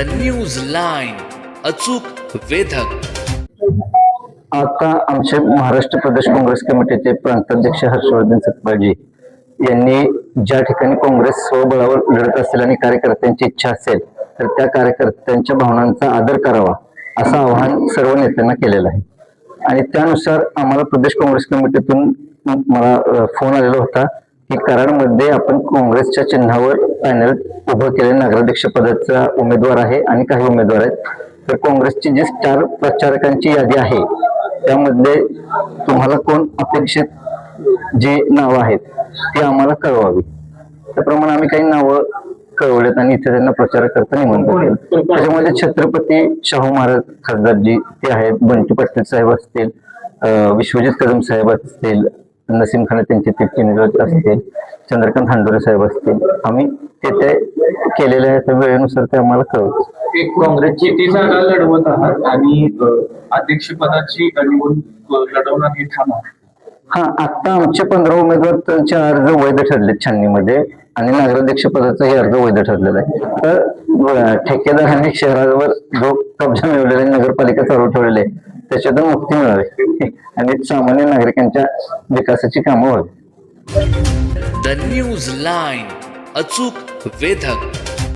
The news line अचूक वेधक. आता आमचे महाराष्ट्र प्रदेश काँग्रेस कमिटीचे प्रांताध्यक्ष हर्षवर्धन सतपाजी यांनी ज्या ठिकाणी काँग्रेस स्वबळावर लढत असेल आणि कार्यकर्त्यांची इच्छा असेल तर त्या कार्यकर्त्यांच्या भावनांचा आदर करावा असं आवाहन सर्व नेत्यांना केलेलं आहे. आणि त्यानुसार आम्हाला प्रदेश काँग्रेस कमिटीतून मला फोन आलेला होता. की कराडमध्ये आपण काँग्रेसच्या चिन्हावर पॅनल उभं केले नगराध्यक्ष पदाचा उमेदवार आहे आणि काही उमेदवार आहेत. तर काँग्रेसची जी स्टार प्रचारकांची यादी आहे त्यामध्ये तुम्हाला कोण अपेक्षित जी नावं आहेत ती आम्हाला कळवावी. त्याप्रमाणे आम्ही काही नावं कळवलेत आणि इथे त्यांना प्रचार करता निमंत्रण केलं. त्याच्यामध्ये छत्रपती शाहू महाराज खासदारजी ते आहेत बंटी पाटील साहेब असतील विश्वजित कदम साहेब असतील नसीम खान त्यांचे ते चिन्ह असतील चंद्रकांत हांडोरे साहेब असतील आम्ही ते ते केलेल्या त्या वेळेनुसार ते आम्हाला कळवतो. एक काँग्रेसची ती जागा लढवत आहात आणि अध्यक्षपदाची निवडणूक अ, लढवणार हे आहे हा आता आमचे पंधरा उमेदवार त्यांचे अर्ज वैध ठरले छाननीमध्ये आणि नगराध्यक्ष पदाचाही अर्ज वैध ठरलेला आहे. तर ठेकेदारांनी शहरावर जो कब्जा मिळवलेला आहे, नगरपालिका चालू ठेवलेली त्याच्यातून मुक्ती मिळावी. आणि सामान्य नागरिकांच्या विकासाची कामं व्हावी. द न्यूज लाईन अचूक वेधक.